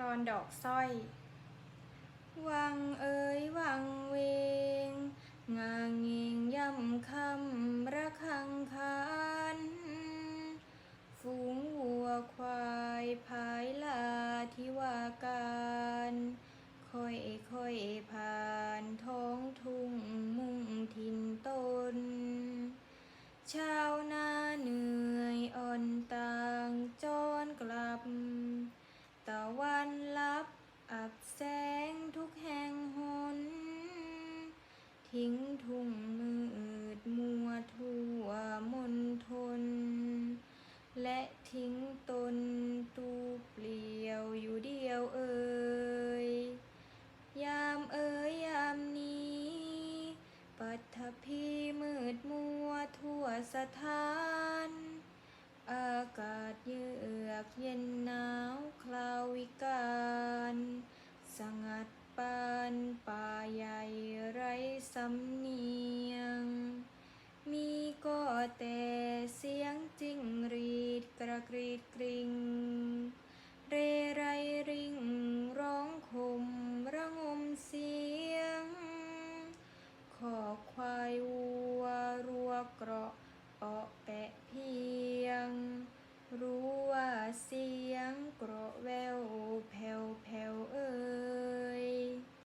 รอนดอกสร้อย วังเอ๋ยวังเวง งาเงงย่ำคำระคังคันฝูงวัวควายพายลาที่ว่าการค่อยค่อยผ่านท้องทุ่งมุ่งถิ่นตน ชาวนาเหนื่อยอ่อนต่างจรกลับ ตะวันลับอับแสงทุกแห่งหน ทิ้งทุ่งมืดมัวทั่วมนทน และทิ้งตนตูเปลี่ยวอยู่เดียวเอ่ย ยามเอ่ยยามนี้ ปัทภีมืดมัวทั่วสถาน สงัดปานป่าใหญ่ไรสำเนียง มีก็แต่เสียงจิ้งรีดกระกรีดกริง เรไรริงร้องคมระงมเสียง ขอควายวัวรัวเกราะเปาะแปะเพียง รู้ว่าเสียงเกราะแววแผ่